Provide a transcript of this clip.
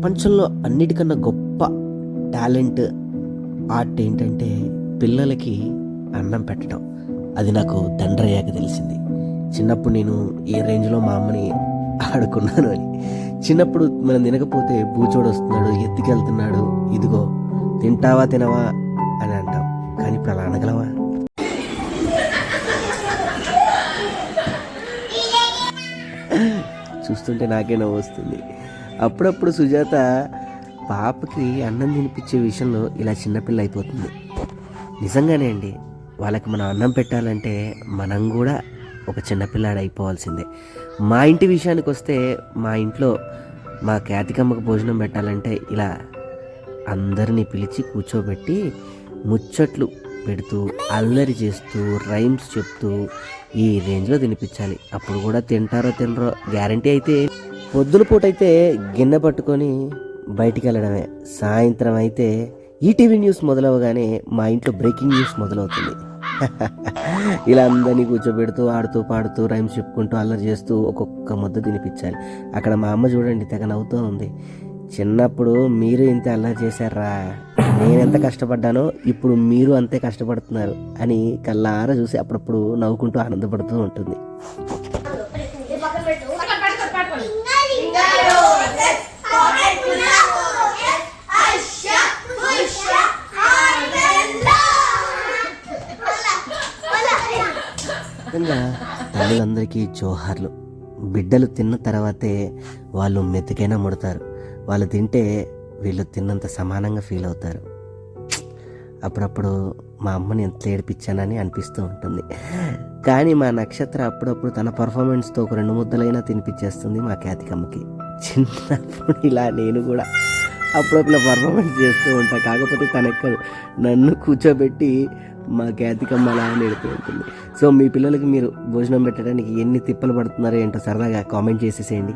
ప్రపంచంలో అన్నిటికన్నా గొప్ప టాలెంట్ ఆర్ట్ ఏంటంటే పిల్లలకి అన్నం పెట్టడం. అది నాకు తండ్రయ్యాక తెలిసింది. చిన్నప్పుడు నేను ఏ రేంజ్లో మా అమ్మని ఆడుకున్నాను అని. చిన్నప్పుడు మనం తినకపోతే బూచోడు వస్తున్నాడు ఎత్తుకెళ్తున్నాడు ఇదిగో తింటావా తినవా అని అంటాం. కానీ ఇప్పుడు అలా అనగలవా? చూస్తుంటే నాకే నవ్వు వస్తుంది. అప్పుడప్పుడు సుజాత పాపకి అన్నం తినిపించే విషయంలో ఇలా చిన్నపిల్ల అయిపోతుంది. నిజంగానే అండి వాళ్ళకి మనం అన్నం పెట్టాలంటే మనం కూడా ఒక చిన్నపిల్లాడు అయిపోవాల్సిందే. మా ఇంటి విషయానికి వస్తే మా ఇంట్లో మా కేతికమ్మకు భోజనం పెట్టాలంటే ఇలా అందరినీ పిలిచి కూర్చోబెట్టి ముచ్చట్లు పెడుతూ అల్లరి చేస్తూ రైమ్స్ చెప్తూ ఈ రేంజ్లో తినిపించాలి. అప్పుడు కూడా తింటారో తినరో గ్యారంటీ అయితే పొద్దున పూట అయితే గిన్నె పట్టుకొని బయటికి వెళ్ళడమే సాయంత్రం అయితే ఈటీవీ న్యూస్ మొదలవగానే మా ఇంట్లో బ్రేకింగ్ న్యూస్ మొదలవుతుంది. ఇలా అందరినీ కూర్చోబెడుతూ ఆడుతూ పాడుతూ రైమ్స్ చెప్పుకుంటూ అల్లరి చేస్తూ ఒక్కొక్క ముద్ద తినిపించాలి. అక్కడ మా అమ్మ చూడండి తెగ నవ్వుతూ ఉంది. చిన్నప్పుడు మీరు ఇంత అల్లరి చేశారా? నేనెంత కష్టపడ్డానో ఇప్పుడు మీరు అంతే కష్టపడుతున్నారు అని కళ్ళారా చూసి అప్పుడప్పుడు నవ్వుకుంటూ ఆనందపడుతూ ఉంటుంది. నిజంగా తల్లులందరికీ జోహార్లు. బిడ్డలు తిన్న తర్వాతే వాళ్ళు మెతుకైనా ముడతారు. వాళ్ళు తింటే వీళ్ళు తిన్నంత సమానంగా ఫీల్ అవుతారు. అప్పుడప్పుడు మా అమ్మని ఎంత ఏడిపించానని అనిపిస్తూ ఉంటుంది. కానీ మా నక్షత్ర అప్పుడప్పుడు తన పర్ఫార్మెన్స్తో ఒక రెండు ముద్దలైనా తినిపించేస్తుంది మా ఖ్యాతికమ్మకి. చిన్నప్పుడు ఇలా నేను కూడా అప్పుడప్పుడు పర్ఫార్మెన్స్ చేస్తూ ఉంటా. కాకపోతే తనెక్కదు నన్ను కూర్చోబెట్టి మా ఖ్యాతికమ్మ అలా నేడుతూ ఉంటుంది. సో మీ పిల్లలకి మీరు భోజనం పెట్టడానికి ఎన్ని తిప్పలు పడుతున్నారో ఏంటో సరదాగా కామెంట్ చేసేసేయండి.